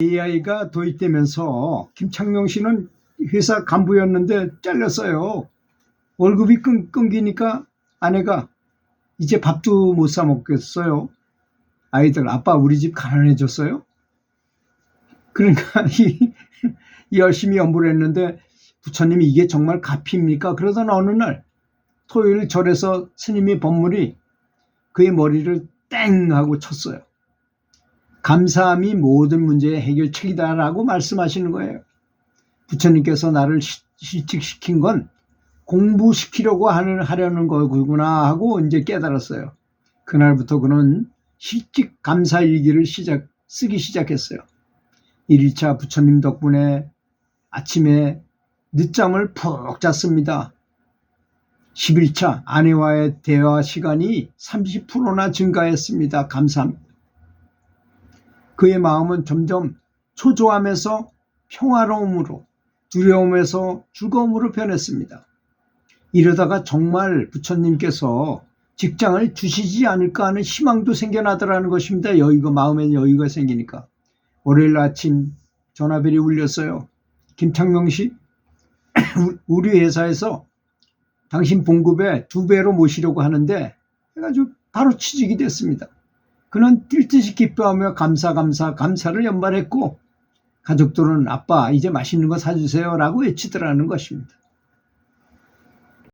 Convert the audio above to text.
AI가 도입되면서 김창룡 씨는 회사 간부였는데 잘렸어요. 월급이 끊, 끊기니까 아내가 이제 밥도 못 사 먹겠어요. 아이들 아빠 우리 집 가난해졌어요. 그러니까 이, 이 열심히 연구를 했는데 부처님이 이게 정말 값입니까? 그러던 어느 날 토요일 절에서 스님이 법물이 그의 머리를 땡 하고 쳤어요. 감사함이 모든 문제의 해결책이다라고 말씀하시는 거예요. 부처님께서 나를 시- 실직시킨 건 공부시키려고 하는, 하려는 거구나 하고 이제 깨달았어요. 그날부터 그는 실직 감사 일기를 시작, 쓰기 시작했어요. 1일차 부처님 덕분에 아침에 늦잠을 푹 잤습니다. 11차 아내와의 대화 시간이 30%나 증가했습니다. 감사합니다. 그의 마음은 점점 초조함에서 평화로움으로 두려움에서 즐거움으로 변했습니다. 이러다가 정말 부처님께서 직장을 주시지 않을까 하는 희망도 생겨나더라는 것입니다. 여유가 마음에 여유가 생기니까 월요일 아침 전화벨이 울렸어요. 김창명 씨, 우리 회사에서 당신 봉급에 두 배로 모시려고 하는데 해가지고 바로 취직이 됐습니다. 그는 뛸 듯이 기뻐하며 감사 감사 감사를 연발했고 가족들은 아빠 이제 맛있는 거 사주세요라고 외치더라는 것입니다.